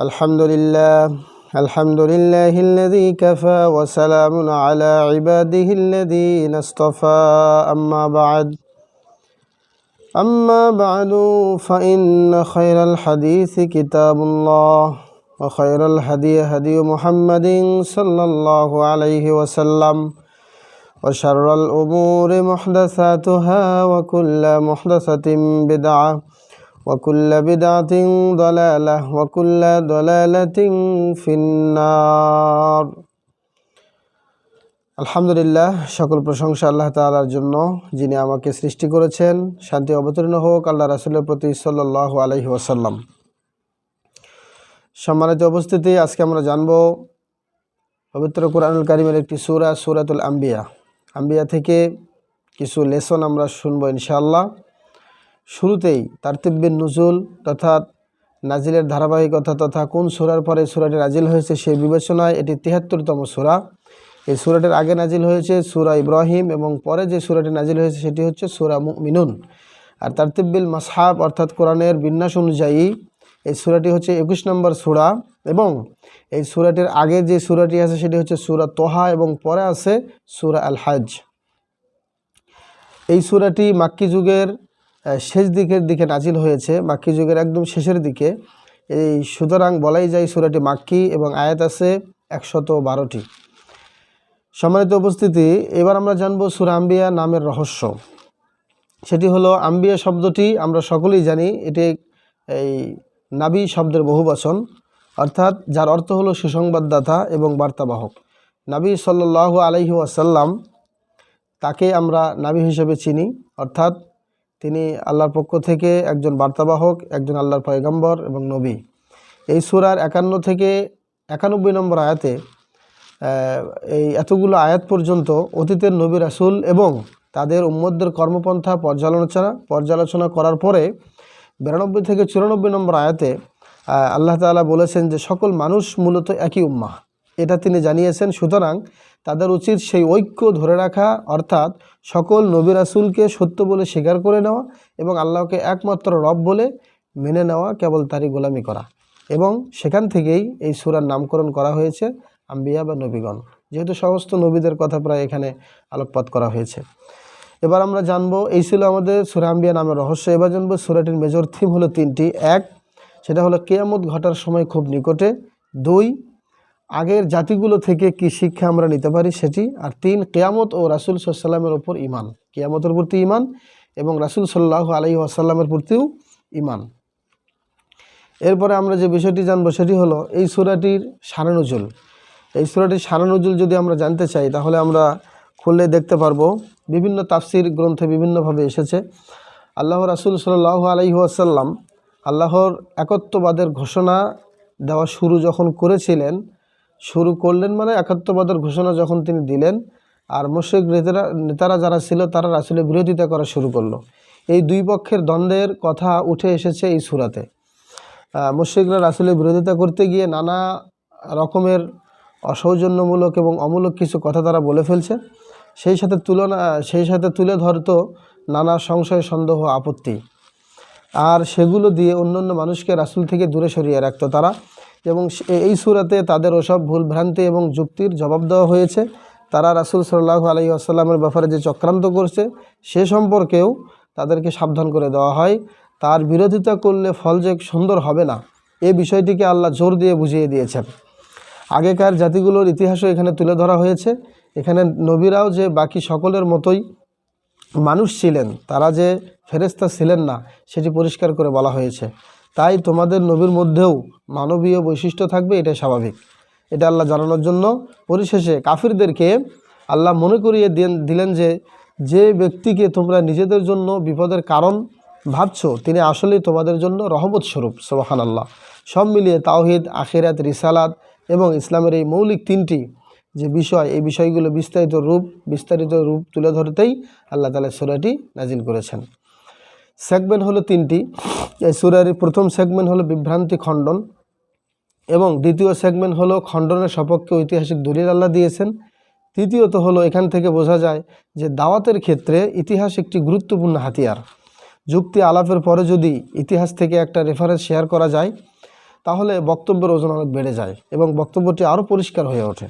الحمد لله الحمد لله الذي كفى وسلام على عباده الذين اصطفى. أما بعد أما بعد فإن خير الحديث كتاب الله وخير الهدي هدي محمد صلى الله عليه وسلم وشر الأمور محدثاتها وكل محدثة بدعة. وكل بدعة ضلالة وكل ضلالة في النار আলহামদুলিল্লাহ সকল প্রশংসা আল্লাহ তাআলার জন্য যিনি আমাকে সৃষ্টি করেছেন শান্তি অবতীর্ণ হোক আল্লাহ রাসুলের প্রতি সাল্লাহ আলহি ওয়াসাল্লাম সম্মানিত উপস্থিতি আজকে আমরা জানব পবিত্র কোরআনুল কারিমের একটি সুরা সুরাতুল আম্বিয়া আম্বিয়া থেকে কিছু লেসন আমরা শুনবো ইনশাআল্লাহ শুরুতেই তারতিব্যের নজুল তথা নাজিলের ধারাবাহিকতা তথা কোন সুরার পরে সুরাটি নাজিল হয়েছে সেই বিবেচনায় এটি তিহাত্তরতম সুরা। এই সুরাটির আগে নাজিল হয়েছে সুরা ইব্রাহিম এবং পরে যে সুরাটি নাজিল হয়েছে সেটি হচ্ছে সুরা মিনুন আর তারতিব্বিল মাসহাব অর্থাৎ কোরআনের বিন্যাস অনুযায়ী এই সুরাটি হচ্ছে একুশ নম্বর সুরা এবং এই সুরাটির আগে যে সুরাটি আছে সেটি হচ্ছে সুরা তোহা এবং পরে আছে সুরা আল হাজ এই সুরাটি মাক্কি যুগের শেষ দিকের দিকে নাজিল হয়েছে, মাক্কি যুগের একদম শেষের দিকে। এই সুতরাং বলাই যায় সুরাটি মাক্কি এবং আয়াত আছে একশত বারোটি। সম্মানিত উপস্থিতি, এবার আমরা জানব সুরা আম্বিয়া নামের রহস্য। সেটি হলো, আম্বিয়া শব্দটি আমরা সকলেই জানি, এটি এই নাবি শব্দের বহুবচন অর্থাৎ যার অর্থ হলো সুসংবাদদাতা এবং বার্তাবাহক। নাবি সাল্লাহ আলাইহি আসাল্লাম তাকে আমরা নাবি হিসেবে চিনি, অর্থাৎ তিনি আল্লাহর পক্ষ থেকে একজন বার্তাবাহক, একজন আল্লাহর পয়গম্বর এবং নবী। এই সুরার একান্ন থেকে একানব্বই নম্বর আয়াতে এই এতগুলো আয়াত পর্যন্ত অতীতের নবী রাসুল এবং তাদের উম্মদদের কর্মপন্থা পর্যালোচনা পর্যালোচনা করার পরে বিরানব্বই থেকে চুরানব্বই নম্বর আয়াতে আল্লাহ তাআলা বলেছেন যে সকল মানুষ মূলত একই উম্মাহ। এটা তিনি জানিয়েছেন। সুতরাং তাদের উচিত সেই ঐক্য ধরে রাখা, অর্থাৎ সকল নবী রাসুলকে সত্য বলে স্বীকার করে নেওয়া এবং আল্লাহকে একমাত্র রব বলে মেনে নেওয়া কেবল তারই গোলামি করা। এবং সেখান থেকেই এই সুরার নামকরণ করা হয়েছে, আম্বিয়া বা নবীগণ। যেহেতু সমস্ত নবীদের কথা প্রায় এখানে আলোকপাত করা হয়েছে। এবার আমরা জানব, এই ছিল আমাদের সুরা আম্বিয়া নামের রহস্য। এবার জানব সুরাটির মেজর থিম হলো তিনটি। এক, সেটা হলো কেয়ামত ঘটার সময় খুব নিকটে। দুই আগের জাতিগুলো থেকে কি শিক্ষা আমরা নিতে পারি সেটি? আর তিন, কেয়ামত ও রাসুল সাল্লামের ওপর ইমান কেয়ামতের প্রতি ইমান এবং রাসুল সাল্লাহ আলাই আসাল্লামের প্রতিও ইমান এরপরে আমরা যে বিষয়টি জানব সেটি হলো এই সুরাটির সারানুজুল এই সুরাটির সারানুজুল যদি আমরা জানতে চাই, তাহলে আমরা খুললে দেখতে পারব বিভিন্ন তাফসির গ্রন্থে বিভিন্নভাবে এসেছে। আল্লাহ রাসুল সাল্লাহ আলাইহি আসাল্লাম আল্লাহর একত্ববাদের ঘোষণা দেওয়া শুরু যখন করেছিলেন শুরু করলেন মানে একাত্মবাদের ঘোষণা যখন তিনি দিলেন, আর মুশ্রিক নেতারা নেতারা যারা ছিল তারা রাসুলের বিরোধিতা করা শুরু করল। এই দুই পক্ষের দ্বন্দ্বের কথা উঠে এসেছে এই সুরাতে। মুশ্রিকরা রাসুলের বিরোধিতা করতে গিয়ে নানা রকমের অসৌজন্যমূলক এবং অমূলক কিছু কথা তারা বলে ফেলছে। সেই সাথে তুলনা, সেই সাথে তুলে ধরতো নানা সংশয়, সন্দেহ, আপত্তি। আর সেগুলো দিয়ে অন্যান্য মানুষকে রাসুল থেকে দূরে সরিয়ে রাখতো তারা। এবং এই সুরাতে তাদের ওসব ভুলভ্রান্তি এবং যুক্তির জবাব দেওয়া হয়েছে। তারা রাসুল সাল্লাহ আলাই আসাল্লামের ব্যাপারে যে চক্রান্ত করছে, সে সম্পর্কেও তাদেরকে সাবধান করে দেওয়া হয়। তার বিরোধিতা করলে ফল যে সুন্দর হবে না, এ বিষয়টিকে আল্লাহ জোর দিয়ে বুঝিয়ে দিয়েছেন। আগেকার জাতিগুলোর ইতিহাসও এখানে তুলে ধরা হয়েছে। এখানে নবীরাও যে বাকি সকলের মতোই মানুষ ছিলেন, তারা যে ফেরেস্তা ছিলেন না, সেটি পরিষ্কার করে বলা হয়েছে। তাই তোমাদের নবীর মধ্যেও মানবীয় বৈশিষ্ট্য থাকবে এটা স্বাভাবিক। এটা আল্লাহ জানানোর জন্য পরিশেষে কাফিরদেরকে আল্লাহ মনে করিয়ে দিলেন যে যে ব্যক্তিকে তোমরা নিজেদের জন্য বিপদের কারণ ভাবছ, তিনি আসলেই তোমাদের জন্য রহমত স্বরূপ সোবাহান আল্লাহ সব মিলিয়ে তাওহিদ, আখিরাত, রিসালাত এবং ইসলামের এই মৌলিক তিনটি যে বিষয়, এই বিষয়গুলো বিস্তারিত রূপ বিস্তারিত রূপ তুলে ধরতেই আল্লাহ তালা সুরাটি নাজিল করেছেন। সেগমেন্ট হলো তিনটি। এই সুরার প্রথম সেগমেন্ট হলো বিভ্রান্তি খণ্ডন এবং দ্বিতীয় সেগমেন্ট হলো খণ্ডনের সপক্ষে ঐতিহাসিক দলিল আল্লাহ দিয়েছেন। তৃতীয়ত হলো এখান থেকে বোঝা যায় যে দাওয়াতের ক্ষেত্রে ইতিহাস একটি গুরুত্বপূর্ণ হাতিয়ার। যুক্তি আলাপের পরে যদি ইতিহাস থেকে একটা রেফারেন্স শেয়ার করা যায়, তাহলে বক্তব্যের ওজন অনেক বেড়ে যায় এবং বক্তব্যটি আরও পরিষ্কার হয়ে ওঠে।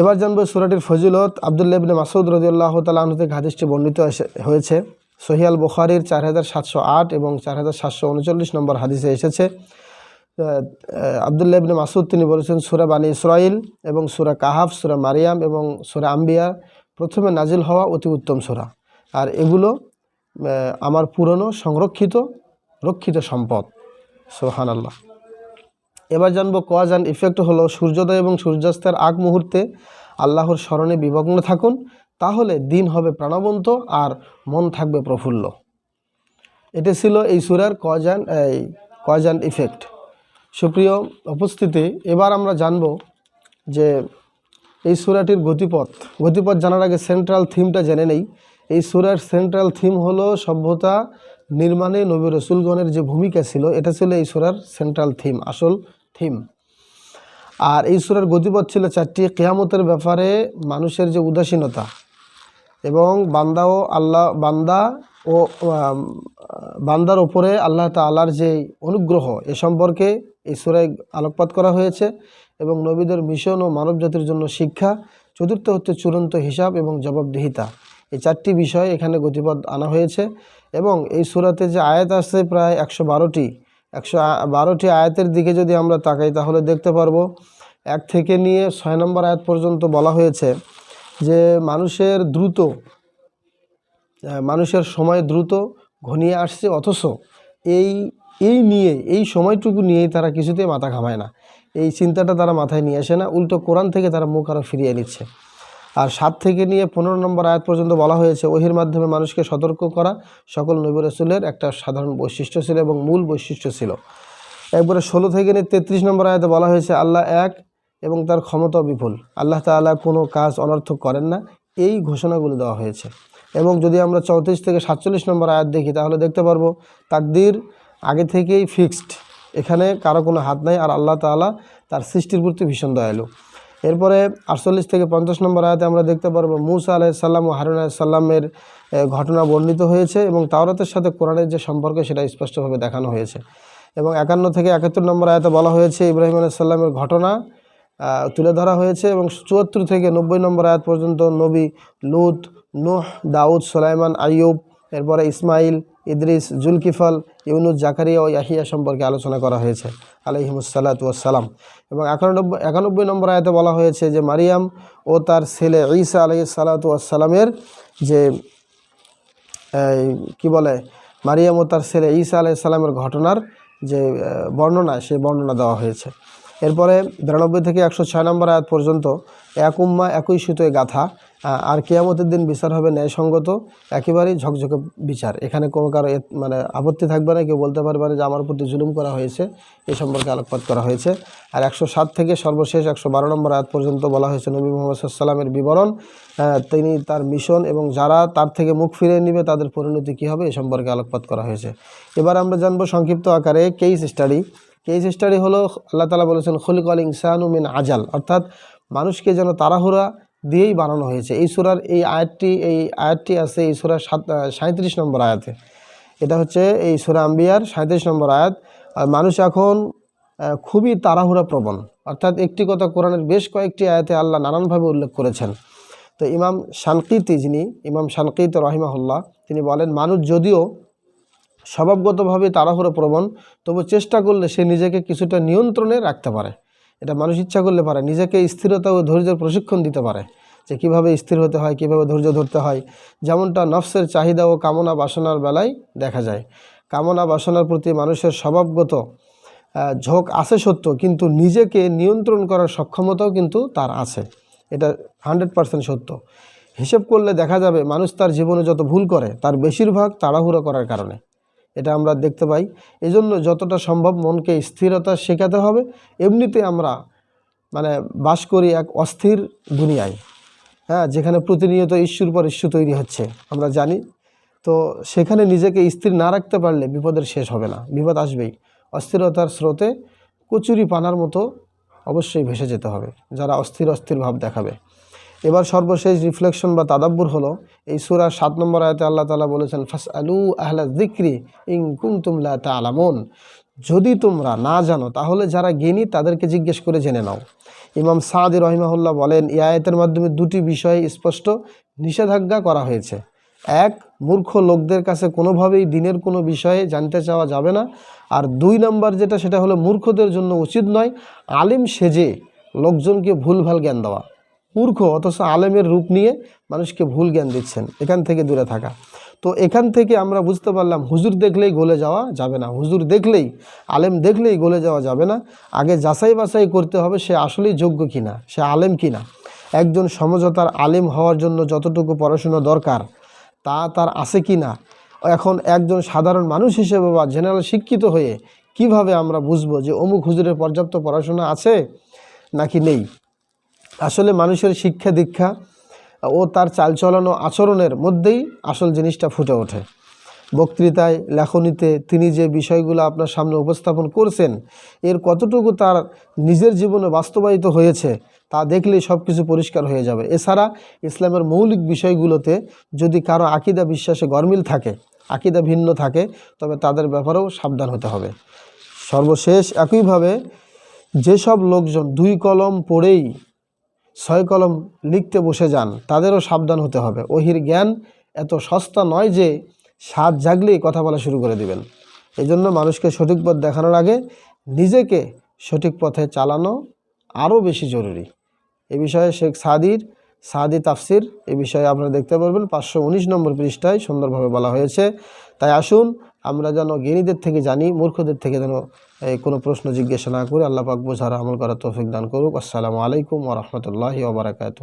এবার জানব সুরাটির ফজিলত। আবদুল্লাহ ইবনে মাসুদ রদিউল্লাহ তালাহ থেকে হাদিসটি বর্ণিত হয়েছে। সহিয়াল বুখারির চার হাজার সাতশো আট এবং চার হাজার সাতশো উনচল্লিশ নম্বর হাদিসে এসেছে। আবদুল্লাহ ইবনে মাসুদ তিনি বলেছেন, সুরা বানী ইসরাইল এবং সুরা কাহাফ, সুরা মারিয়াম এবং সুরা আম্বিয়া প্রথমে নাজিল হওয়া অতি উত্তম সুরা। আর এগুলো আমার পুরনো, সংরক্ষিত, রক্ষিত সম্পদ। সোহান আল্লাহ এবার জানব কজ অ্যান্ড ইফেক্ট হলো সূর্যোদয় এবং সূর্যাস্তের আগ মুহূর্তে আল্লাহর স্মরণে বিভগ্ন থাকুন। তাহলে দিন হবে প্রাণবন্ত আর মন থাকবে প্রফুল্ল। এটা ছিল এই সুরার কজ অ্যান্ড এই কজ অ্যান্ড ইফেক্ট সুপ্রিয় উপস্থিতি, এবার আমরা জানব যে এই সুরাটির গতিপথ গতিপথ জানার আগে সেন্ট্রাল থিমটা জেনে নেই। এই সুরার সেন্ট্রাল থিম হলো সভ্যতা, নির্মাণে নবী রসুলগণের যে ভূমিকা ছিল, এটা ছিল এই সুরার সেন্ট্রাল থিম আসল থিম আর এই সুরার গতিপথ ছিল চারটি, কেয়ামতের ব্যাপারে মানুষের যে উদাসীনতা এবং বান্দা ও আল্লাহ, বান্দা ও বান্দার ওপরে আল্লাহ তাআলার যে অনুগ্রহ এ সম্পর্কে এই সুরায় আলোকপাত করা হয়েছে এবং নবীদের মিশন ও মানবজাতির জন্য শিক্ষা, চতুর্থ হচ্ছে চূড়ান্ত হিসাব এবং জবাবদিহিতা। এই চারটি বিষয় এখানে গতিপথ আনা হয়েছে এবং এই সুরাতে যে আয়াত আসছে প্রায় একশো বারোটি একশো বারোটি আয়াতের দিকে যদি আমরা তাকাই তাহলে দেখতে পারব, এক থেকে নিয়ে ছয় নম্বর আয়াত পর্যন্ত বলা হয়েছে যে মানুষের দ্রুত মানুষের সময় দ্রুত ঘনিয়ে আসছে, অথচ এই এই নিয়ে, এই সময়টুকু নিয়েই তারা কিছুতেই মাথা ঘামায় না। এই চিন্তাটা তারা মাথায় নিয়ে আসে না, উল্টো কোরআন থেকে তারা মুখ আরও ফিরিয়ে নিচ্ছে। আর সাত থেকে নিয়ে পনেরো নম্বর আয়াত পর্যন্ত বলা হয়েছে, ওহির মাধ্যমে মানুষকে সতর্ক করা সকল নবী রসুলের একটা সাধারণ বৈশিষ্ট্য ছিল এবং মূল বৈশিষ্ট্য ছিল। একবারে ষোলো থেকে নিয়ে তেত্রিশ নম্বর আয়াতে বলা হয়েছে, আল্লাহ এক এবং তার ক্ষমতা বিপুল। আল্লাহ তাআলা কোনো কাজ অনর্থক করেন না। এই ঘোষণাগুলো দেওয়া হয়েছে। এবং যদি আমরা চৌত্রিশ থেকে সাতচল্লিশ নম্বর আয়াত দেখি, তাহলে দেখতে পারব তাকদির আগে থেকেই ফিক্সড এখানে কারও কোনো হাত নাই, আর আল্লাহ তাআলা তার সৃষ্টির প্রতি ভীষণ দয়ালু। এরপরে আটচল্লিশ থেকে পঞ্চাশ নম্বর আয়াতে আমরা দেখতে পারব মুসা আলাইসাল্লাম ও হারুন আলাইসাল্লামের ঘটনা বর্ণিত হয়েছে এবং তাওরাতের সাথে কোরআনের যে সম্পর্ক সেটা স্পষ্টভাবে দেখানো হয়েছে। এবং একান্ন থেকে একাত্তর নম্বর আয়াতে বলা হয়েছে ইব্রাহিম আলাইসাল্লামের ঘটনা তুলে ধরা হয়েছে এবং চুয়াত্তর থেকে নব্বই নম্বর আয়াত পর্যন্ত নবী লুত, নূহ, দাউদ, সোলাইমান, আইয়ুব, এরপরে ইসমাইল, ইদ্রিস, জুলকিফল, ইউনুস, জাকারিয়া ও ইয়াহিয়া সম্পর্কে আলোচনা করা হয়েছে। আলহিমসাল্লাতাম এবং একানব্বই একানব্বই নম্বর আয়তে বলা হয়েছে যে মারিয়াম ও তার ছেলে ঈসা আলহি সালাতামের যে কি বলে, মারিয়াম ও তার ছেলে ঈসা আলাইসাল্লামের ঘটনার যে বর্ণনা সেই বর্ণনা দেওয়া হয়েছে। এরপরে বিরানব্বই থেকে একশো ছয় নম্বর আয়াত পর্যন্ত এক উম্মা, একই সুতোয় গাথা আর কেয়ামতের দিন বিচার হবে ন্যায়সঙ্গত, একেবারেই ঝকঝকে বিচার। এখানে কোনো কারও মানে আপত্তি থাকবে না, কেউ বলতে পারবে না যে আমার প্রতি জুলুম করা হয়েছে, এ সম্পর্কে আলোকপাত করা হয়েছে। আর একশো সাত থেকে সর্বশেষ একশো বারো নম্বর আয়াত পর্যন্ত বলা হয়েছে নবী মোহাম্মদ সাল্লামের বিবরণ তিনি তার মিশন এবং যারা তার থেকে মুখ ফিরিয়ে নেবে, তাদের পরিণতি কী হবে, এ সম্পর্কে আলোকপাত করা হয়েছে। এবার আমরা জানব সংক্ষিপ্ত আকারে কেস স্টাডি কেস স্টাডি হলো, আল্লাহ তালা বলেছেন খলিক আল ইনসানু মিন আজাল অর্থাৎ মানুষকে যেন তাড়াহুড়া দিয়েই বানানো হয়েছে। এই সুরার এই আয়াতটি এই আয়াতটি আছে এই সুরার সাত সাঁত্রিশ নম্বর আয়াতে। এটা হচ্ছে এই সুরা আম্বিয়ার সাঁত্রিশ নম্বর আয়াত। আর মানুষ এখন খুবই তাড়াহুড়া প্রবণ। অর্থাৎ একটি কথা কোরআনের বেশ কয়েকটি আয়াতে আল্লাহ নানানভাবে উল্লেখ করেছেন। তো ইমাম শানকিতি যিনি, ইমাম শানকিত রহিমাহুল্লাহ, তিনি বলেন, মানুষ যদিও স্বভাবগতভাবে তাড়াহুড়ো প্রবণ, তবু চেষ্টা করলে সে নিজেকে কিছুটা নিয়ন্ত্রণে রাখতে পারে। এটা মানুষ ইচ্ছা করলে পারে, নিজেকে স্থিরতা ও ধৈর্যের প্রশিক্ষণ দিতে পারে, যে কীভাবে স্থির হতে হয়, কীভাবে ধৈর্য ধরতে হয়। যেমনটা নফসের চাহিদা ও কামনা বাসনার বেলায় দেখা যায়। কামনা বাসনার প্রতি মানুষের স্বভাবগত ঝোঁক আছে সত্য কিন্তু নিজেকে নিয়ন্ত্রণ করার সক্ষমতাও কিন্তু তার আছে। এটা হান্ড্রেড পার্সেন্ট সত্য। হিসেব করলে দেখা যাবে, মানুষ তার জীবনে যত ভুল করে, তার বেশিরভাগ তাড়াহুড়ো করার কারণে। এটা আমরা দেখতে পাই। এজন্য যতটা সম্ভব মনকে স্থিরতা শেখাতে হবে। এমনিতে আমরা মানে বাস করি এক অস্থির দুনিয়ায় হ্যাঁ যেখানে প্রতিনিয়ত ইস্যুর পর ইস্যু তৈরি হচ্ছে, আমরা জানি। তো সেখানে নিজেকে স্থির না রাখতে পারলে বিপদের শেষ হবে না, বিপদ আসবেই। অস্থিরতার স্রোতে কচুরি পানার মতো অবশ্যই ভেসে যেতে হবে, যারা অস্থির অস্থির ভাব দেখাবে। এবার সর্বশেষ রিফ্লেকশন বা তাদাব্বুর হলো, এই সুরা সাত নম্বর আয়তে আল্লাহ তালা বলেছেন ফাস আলু আহলা জিক্রি ইং কুমতুম লা তালামুন যদি তোমরা না জানো, তাহলে যারা জ্ঞানী তাদেরকে জিজ্ঞেস করে জেনে নাও। ইমাম সাদি রহিমাহুল্লাহ বলেন, এই আয়াতের মাধ্যমে দুটি বিষয়ে স্পষ্ট নিষেধাজ্ঞা করা হয়েছে। এক, মূর্খ লোকদের কাছে কোনোভাবেই দিনের কোনো বিষয়ে জানতে চাওয়া যাবে না। আর দুই নাম্বার যেটা, সেটা হলো মূর্খদের জন্য উচিত নয়, আলিম সেজে লোকজনকে ভুলভাল জ্ঞান দেওয়া। মূর্খ, অথচ আলেমের রূপ নিয়ে মানুষকে ভুল জ্ঞান দিচ্ছেন, এখান থেকে দূরে থাকা। তো এখান থেকে আমরা বুঝতে পারলাম, হুজুর দেখলেই গলে যাওয়া যাবে না। হুজুর দেখলেই, আলেম দেখলেই গলে যাওয়া যাবে না। আগে যাচাই বাছাই করতে হবে, সে আসলেই যোগ্য কিনা, সে আলেম কিনা। একজন সমঝোতার আলেম হওয়ার জন্য যতটুকু পড়াশোনা দরকার, তা তার আছে কি না এখন একজন সাধারণ মানুষ হিসেবে বা জেনারেল শিক্ষিত হয়ে কীভাবে আমরা বুঝব যে অমুক হুজুরের পর্যাপ্ত পড়াশোনা আছে নাকি নেই? আসলে মানুষের শিক্ষা দীক্ষা ও তার চালচলন ও আচরণের মধ্যেই আসল জিনিসটা ফুটে ওঠে। বক্তৃতায়, লেখনীতে তিনি যে বিষয়গুলো আপনার সামনে উপস্থাপন করছেন, এর কতটুকু তার নিজের জীবনে বাস্তবায়িত হয়েছে তা দেখলেই সব কিছু পরিষ্কার হয়ে যাবে। এছাড়া ইসলামের মৌলিক বিষয়গুলোতে যদি কারও আকিদা বিশ্বাসে গরমিল থাকে, আকিদা ভিন্ন থাকে, তবে তাদের ব্যাপারেও সাবধান হতে হবে। সর্বশেষ একইভাবে যেসব লোকজন দুই কলম পড়েই ছয় কলম লিখতে বসে যান, তাদেরও সাবধান হতে হবে। ওহির জ্ঞান এত সস্তা নয় যে স্বাদ জাগলেই কথা বলা শুরু করে দিবেন। এই জন্য মানুষকে সঠিক পথ দেখানোর আগে নিজেকে সঠিক পথে চালানো আরও বেশি জরুরি। এ বিষয়ে শেখ সাদির, সাদি তাফসির এ বিষয়ে আপনারা দেখতে পারবেন পাঁচশো উনিশ নম্বর পৃষ্ঠায় সুন্দরভাবে বলা হয়েছে। তাই আসুন আমরা যেন জ্ঞানীদের থেকে জানি, মূর্খদের থেকে যেন কোনো প্রশ্ন জিজ্ঞাসা না করে, আল্লাহ পাক বোঝার আমল করার তৌফিক দান করুক। আসসালামু আলাইকুম ওরহমতুল্লাহি ওবরাকাতু